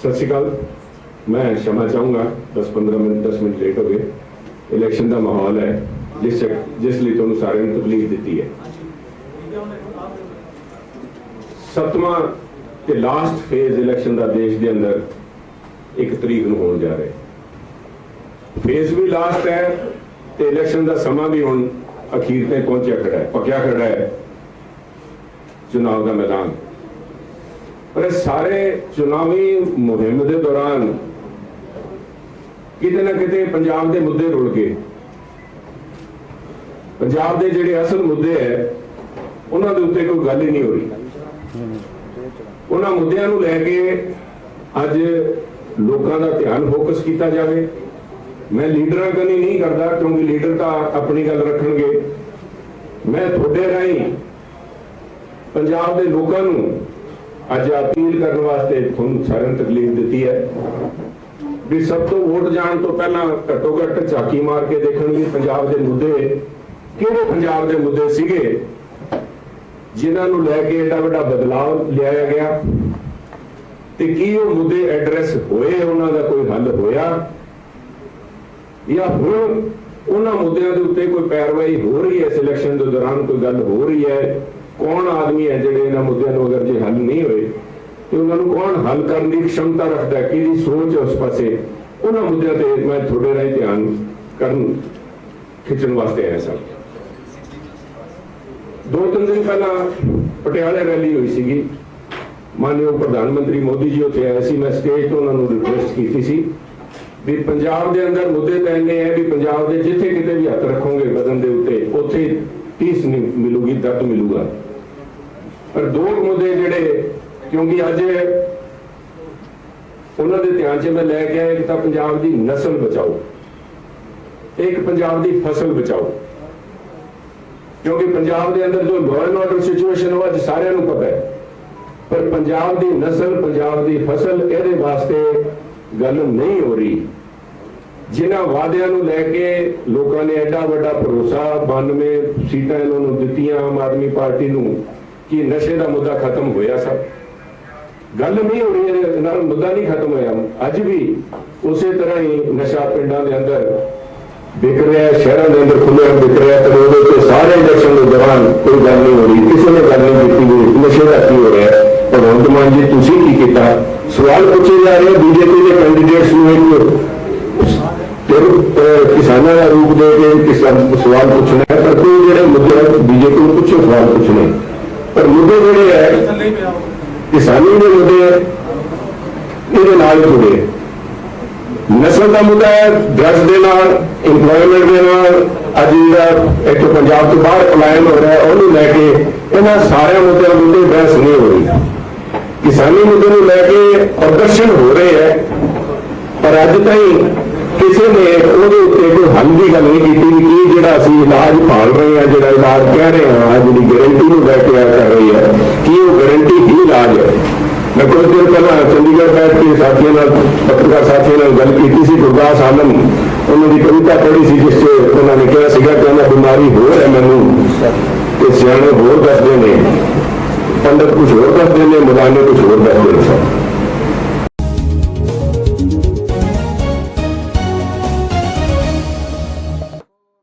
ਸਤਿ ਸ਼੍ਰੀ ਅਕਾਲ। ਮੈਂ ਸ਼ਮਾ ਚਾਹੂੰਗਾ 10-15 ਮਿੰਟ 10 ਮਿੰਟ ਲੇਟ ਹੋ ਗਏ। ਇਲੈਕਸ਼ਨ ਦਾ ਮਾਹੌਲ ਹੈ, ਜਿਸ ਜਿਸ ਲਈ ਤੁਹਾਨੂੰ ਸਾਰਿਆਂ ਨੂੰ ਤਕਲੀਫ ਦਿੱਤੀ ਹੈ। ਸੱਤਵਾਂ ਤੇ ਲਾਸਟ ਫੇਜ਼ ਇਲੈਕਸ਼ਨ ਦਾ ਦੇਸ਼ ਦੇ ਅੰਦਰ ਇੱਕ ਤਰੀਕ ਨੂੰ ਹੋਣ ਜਾ ਰਿਹਾ ਹੈ। ਫੇਜ਼ ਵੀ ਲਾਸਟ ਹੈ ਤੇ ਇਲੈਕਸ਼ਨ ਦਾ ਸਮਾਂ ਵੀ ਹੁਣ ਅਖੀਰ ਤੇ ਪਹੁੰਚਿਆ ਖੜਾ ਹੈ, ਪੱਕਿਆ ਖੜਾ ਹੈ। ਚੁਣਾਵ ਦਾ ਮੈਦਾਨ। ਪਰ ਇਹ ਸਾਰੇ ਚੁਣਾਵੀ ਮੁਹਿੰਮ ਦੇ ਦੌਰਾਨ ਕਿਤੇ ਨਾ ਕਿਤੇ ਪੰਜਾਬ ਦੇ ਮੁੱਦੇ ਰੁਲ ਗਏ। ਪੰਜਾਬ ਦੇ ਜਿਹੜੇ ਅਸਲ ਮੁੱਦੇ ਹੈ, ਉਹਨਾਂ ਦੇ ਉੱਤੇ ਕੋਈ ਗੱਲ ਹੀ ਨਹੀਂ ਹੋ ਰਹੀ। ਉਹਨਾਂ ਮੁੱਦਿਆਂ ਨੂੰ ਲੈ ਕੇ ਅੱਜ ਲੋਕਾਂ ਦਾ ਧਿਆਨ ਫੋਕਸ ਕੀਤਾ ਜਾਵੇ। ਮੈਂ ਲੀਡਰਾਂ ਕਨੀ ਨਹੀਂ ਕਰਦਾ, ਕਿਉਂਕਿ ਲੀਡਰ ਤਾਂ ਆਪਣੀ ਗੱਲ ਰੱਖਣਗੇ। ਮੈਂ ਤੁਹਾਡੇ ਰਾਹੀਂ ਪੰਜਾਬ ਦੇ ਲੋਕਾਂ ਨੂੰ ਅੱਜ ਅਪੀਲ ਕਰਨ ਵਾਸਤੇ ਤੁਹਾਨੂੰ ਸਾਰਿਆਂ ਨੂੰ ਤਕਲੀਫ ਦਿੱਤੀ ਹੈ ਵੀ ਸਭ ਤੋਂ ਵੋਟ ਜਾਣ ਤੋਂ ਪਹਿਲਾਂ ਘੱਟੋ ਘੱਟ ਝਾਕੀ ਮਾਰ ਕੇ ਦੇਖਣ ਵੀ ਪੰਜਾਬ ਦੇ ਮੁੱਦੇ ਕਿਹੜੇ ਪੰਜਾਬ ਦੇ ਮੁੱਦੇ ਸੀਗੇ ਜਿਨ੍ਹਾਂ ਨੂੰ ਲੈ ਕੇ ਐਡਾ ਵੱਡਾ ਬਦਲਾਅ ਲਿਆਇਆ ਗਿਆ ਤੇ ਕੀ ਉਹ ਮੁੱਦੇ ਐਡਰੈਸ ਹੋਏ, ਉਹਨਾਂ ਦਾ ਕੋਈ ਹੱਲ ਹੋਇਆ ਜਾਂ ਹੁਣ ਉਹਨਾਂ ਮੁੱਦਿਆਂ ਦੇ ਉੱਤੇ ਕੋਈ ਪੈਰਵਾਈ ਹੋ ਰਹੀ ਹੈ, ਇਸ ਇਲੈਕਸ਼ਨ ਦੇ ਦੌਰਾਨ ਕੋਈ ਗੱਲ ਹੋ ਰਹੀ ਹੈ? ਕੌਣ ਆਦਮੀ ਹੈ ਜਿਹੜੇ ਇਹਨਾਂ ਮੁੱਦਿਆਂ ਨੂੰ ਅਗਰ ਜੇ ਹੱਲ ਨਹੀਂ ਹੋਏ, ਤੇ ਉਹਨਾਂ ਨੂੰ ਕੌਣ ਹੱਲ ਕਰਨ ਦੀ ਖਮਤਾ ਰੱਖਦਾ ਹੈ? ਕਿਹਦੀ ਸੋਚ ਹੈ ਉਸ ਪਾਸੇ? ਉਹਨਾਂ ਮੁੱਦਿਆਂ ਤੇ ਮੈਂ ਤੁਹਾਡੇ ਰਾਹੀਂ ਧਿਆਨ ਕਰਨ, ਖਿੱਚਣ ਵਾਸਤੇ ਆਇਆ ਸਾਂ। ਦੋ ਤਿੰਨ ਦਿਨ ਪਹਿਲਾਂ ਪਟਿਆਲੇ ਰੈਲੀ ਹੋਈ ਸੀਗੀ। ਮਾਨਯੋਗ ਪ੍ਰਧਾਨ ਮੰਤਰੀ ਮੋਦੀ ਜੀ ਉੱਥੇ ਆਏ ਸੀ। ਮੈਂ ਸਟੇਜ ਤੋਂ ਉਹਨਾਂ ਨੂੰ ਰਿਕੁਐਸਟ ਕੀਤੀ ਸੀ ਵੀ ਪੰਜਾਬ ਦੇ ਅੰਦਰ ਮੁੱਦੇ ਤਾਂ ਇੰਨੇ ਹੈ ਵੀ ਪੰਜਾਬ ਦੇ ਜਿੱਥੇ ਕਿਤੇ ਵੀ ਹੱਥ ਰੱਖੋਗੇ ਬਦਨ ਦੇ ਉੱਤੇ, ਉੱਥੇ ਪੀਸ ਨਹੀਂ ਮਿਲੂਗੀ, ਦਰਦ ਮਿਲੂਗਾ। ਪਰ ਦੋ ਮੁੱਦੇ ਜਿਹੜੇ, ਕਿਉਂਕਿ ਅੱਜ ਉਹਨਾਂ ਦੇ ਧਿਆਨ 'ਚ ਮੈਂ ਲੈ ਕੇ ਆਇਆ ਕਿ ਤਾਂ ਪੰਜਾਬ ਦੀ ਨਸਲ ਬਚਾਓ, ਇੱਕ ਪੰਜਾਬ ਦੀ ਫਸਲ ਬਚਾਓ। ਕਿਉਂਕਿ ਪੰਜਾਬ ਦੇ ਅੰਦਰ ਜੋ ਲਾਅ ਐਂਡ ਆਰਡਰ ਸਿਚੁਏਸ਼ਨ ਉਹ ਅੱਜ ਸਾਰਿਆਂ ਨੂੰ ਪਤਾ ਹੈ। ਪਰ ਪੰਜਾਬ ਦੀ ਨਸਲ, ਪੰਜਾਬ ਦੀ ਫਸਲ ਇਹਦੇ ਵਾਸਤੇ ਗੱਲ ਨਹੀਂ ਹੋ ਰਹੀ। ਜਿਨ੍ਹਾਂ ਵਾਅਦਿਆਂ ਨੂੰ ਲੈ ਕੇ ਲੋਕਾਂ ਨੇ ਐਡਾ ਵੱਡਾ ਭਰੋਸਾ 92 ਸੀਟਾਂ ਇਹਨਾਂ ਨੂੰ ਦਿੱਤੀਆਂ ਆਮ ਆਦਮੀ ਪਾਰਟੀ ਨੂੰ ਕਿ ਨਸ਼ੇ ਦਾ ਮੁੱਦਾ ਖਤਮ ਹੋਇਆ ਸਭ। ਗੱਲ ਨਹੀਂ ਹੋ ਰਹੀ ਇਹਦੇ ਨਾਲ ਮੁੱਦਾ ਨਹੀਂ ਖਤਮ ਹੋਇਆ। ਅੱਜ ਵੀ ਉਸੇ ਤਰ੍ਹਾਂ ਹੀ ਨਸ਼ਾ ਪਿੰਡਾਂ ਦੇ ਅੰਦਰ ਵਿਕ ਰਿਹਾ ਸ਼ਹਿਰਾਂ ਦੇ ਅੰਦਰ ਖੁੱਲ੍ਹਾ ਵਿਕ ਰਿਹਾ ਹੈ, ਉਹਦੇ ਉੱਤੇ ਸਾਰੇ ਇਲੈਕਸ਼ਨ ਦੇ ਦੌਰਾਨ ਕੋਈ ਗੱਲ ਨਹੀਂ ਹੋ ਰਹੀ। ਕਿਸੇ ਨੇ ਗੱਲ ਨਹੀਂ ਕੀਤੀ ਵੀ ਨਸ਼ੇ ਦਾ ਕੀ ਹੋ ਰਿਹਾ ਭਗਵੰਤ ਮਾਨ ਜੀ ਤੁਸੀਂ ਕੀ ਕੀਤਾ? ਸਵਾਲ ਪੁੱਛੇ ਜਾ ਰਹੇ ਬੀਜੇਪੀ ਦੇ ਕੈਂਡੀਡੇਟਸ ਨੂੰ ਇੱਕ ਫਿਰ ਕਿਸਾਨਾਂ ਦਾ ਰੂਪ ਦੇ ਕੇ ਕਿਸਾਨ ਸਵਾਲ ਪੁੱਛਣਾ ਪਰ ਕੋਈ ਜਿਹੜੇ ਮੁੱਦੇ ਬੀਜੇਪੀ ਨੂੰ ਪੁੱਛੋ ਸਵਾਲ ਪੁੱਛਣੇ। ਪਰ ਮੁੱਦੇ ਜਿਹੜੇ ਹੈ ਕਿਸਾਨੀ ਦੇ ਮੁੱਦੇ ਹੈ, ਇਹਦੇ ਨਾਲ ਜੁੜੇ ਹੈ। ਨਸਲ ਦਾ ਮੁੱਦਾ ਹੈ ਡਰੱਗਸ ਦੇ ਨਾਲ ਇੰਪਲੋਇਮੈਂਟ ਦੇ ਨਾਲ ਅੱਜ ਜਿਹੜਾ ਇੱਥੋਂ ਪੰਜਾਬ ਤੋਂ ਬਾਹਰ ਪਲਾਇਨ ਹੋ ਰਿਹਾ ਉਹਨੂੰ ਲੈ ਕੇ ਇਹਨਾਂ ਸਾਰਿਆਂ ਮੁੱਦਿਆਂ ਮੁੱਦੇ ਬਹਿਸ ਨਹੀਂ ਹੋ ਰਹੀ ਕਿਸਾਨੀ ਮੁੱਦੇ ਨੂੰ ਲੈ ਕੇ ਪ੍ਰਦਰਸ਼ਨ ਹੋ ਰਹੇ ਹੈ ਪਰ ਅੱਜ ਤਾਈਂ ਕਿਸੇ ਨੇ ਉਹਦੇ ਉੱਤੇ ਕੋਈ ਹੱਲ ਦੀ ਗੱਲ ਨਹੀਂ ਕੀਤੀ ਕਿ ਕੀ ਜਿਹੜਾ ਅਸੀਂ ਇਲਾਜ ਭਾਲ ਰਹੇ ਹਾਂ, ਜਿਹੜਾ ਇਲਾਜ ਕਹਿ ਰਹੇ ਹਾਂ ਜਿਹੜੀ ਦੀ ਗਾਰੰਟੀ ਨੂੰ ਲੈ ਕੇ ਆ ਕਰ ਰਹੀ ਹੈ, ਕੀ ਉਹ ਗਾਰੰਟੀ ਹੀ ਇਲਾਜ ਹੈ? ਮੈਂ ਕੁਝ ਦਿਨ ਪਹਿਲਾਂ ਚੰਡੀਗੜ੍ਹ ਬੈਠ ਕੇ ਸਾਥੀਆਂ ਨਾਲ, ਪੱਤਰਕਾਰ ਸਾਥੀਆਂ ਨਾਲ ਗੱਲ ਕੀਤੀ ਸੀ, ਗੁਰਦਾਸ ਆਲਮ, ਉਹਨਾਂ ਦੀ ਕਵਿਤਾ ਪੜ੍ਹੀ ਸੀ, ਜਿਸ 'ਚ ਉਹਨਾਂ ਨੇ ਕਿਹਾ ਸੀਗਾ ਕਿ ਉਹਨਾਂ ਬਿਮਾਰੀ ਹੋਰ ਹੈ ਮੈਨੂੰ, ਤੇ ਸਿਆਣੇ ਹੋਰ ਦੱਸਦੇ ਨੇ, ਪੰਡਤ ਕੁਝ ਹੋਰ ਦੱਸਦੇ ਨੇ ਮੁਲਾਨੇ ਕੁਝ ਹੋਰ ਦੱਸਦੇ ਨੇ।